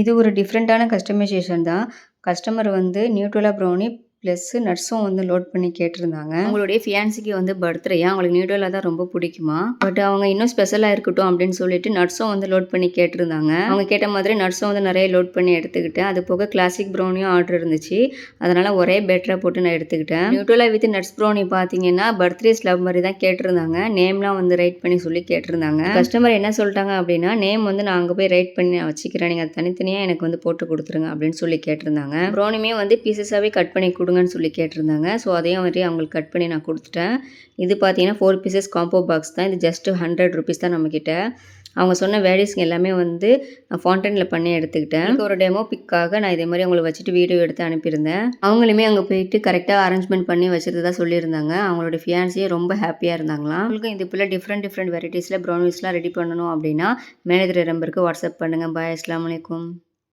இது ஒரு டிஃப்ரெண்ட்டான கஸ்டமைசேஷன் தான். கஸ்டமர் வந்து நியூட்ரலா ப்ரௌனி ப்ளஸ் நட்ஸும் வந்து லோட் பண்ணி கேட்டிருந்தாங்க. அவங்களுடைய ஃபியான்சிக்கு வந்து பர்த்டேயா அவங்களுக்கு நியூட்ரலாக தான் ரொம்ப பிடிக்குமா? பட் அவங்க இன்னும் ஸ்பெஷலாக இருக்கட்டும் அப்படின்னு சொல்லிட்டு நட்ஸும் வந்து லோட் பண்ணி கேட்டிருந்தாங்க. அவங்க கேட்ட மாதிரி நட்ஸும் வந்து நிறைய லோட் பண்ணி எடுத்துக்கிட்டேன். அது போக கிளாசிக் ப்ரௌனியும் ஆர்டர் இருந்துச்சு. அதனால ஒரே பெட்டராக போட்டு நான் எடுத்துக்கிட்டேன். நியூட்ரலா வித் நட்ஸ் ப்ரௌனி பார்த்தீங்கன்னா பர்த்டே ஸ்லப் மாதிரி தான் கேட்டிருந்தாங்க. நேம்லாம் வந்து ரைட் பண்ணி சொல்லி கேட்டிருந்தாங்க. கஸ்டமர் என்ன சொல்லிட்டாங்க அப்படின்னா நேம் வந்து நான் அங்கே போய் ரைட் பண்ணி வச்சுக்கிறேன். நீங்கள் தனித்தனியாக எனக்கு வந்து போட்டு கொடுத்துருங்க அப்படின்னு சொல்லி கேட்டிருந்தாங்க. ப்ரௌனியுமே வந்து பீசஸாகவே கட் பண்ணி கொடுங்கன்னு சொல்லி கேட்டிருந்தாங்க. ஸோ அதையும் மாதிரி அவங்களுக்கு கட் பண்ணி நான் கொடுத்துட்டேன். இது பார்த்தீங்கன்னா ஃபோர் பீசஸ் காம்போ பாக்ஸ் தான். இது ஜஸ்ட்டு ஹண்ட்ரட் ருபீஸ் தான் நம்மக்கிட்ட அவங்க சொன்ன வேடிஸ்ங்க எல்லாமே வந்து நான் ஃபவுண்டனில் பண்ணி எடுத்துக்கிட்டேன். ஒரு டெமோ பிக்காக நான் இதே மாதிரி அவங்களை வச்சுட்டு வீடியோ எடுத்து அனுப்பியிருந்தேன். அவங்களுமே அங்கே போயிட்டு கரெக்டாக அரேஞ்ச்மெண்ட் பண்ணி வச்சுருந்ததா சொல்லியிருந்தாங்க. அவங்களோட ஃபியான்ஸியே ரொம்ப ஹாப்பியாக இருந்தாங்களாம். அவங்களுக்கு இது போல் டிஃப்ரெண்ட் டிஃப்ரெண்ட் வெரைட்டிஸில் ப்ரௌனிஸ்லாம் ரெடி பண்ணணும் அப்படின்னா மேனேஜர் நம்பருக்கு வாட்ஸ்அப் பண்ணுங்கள் பாய் அஸ்லாம் வலைக்கும்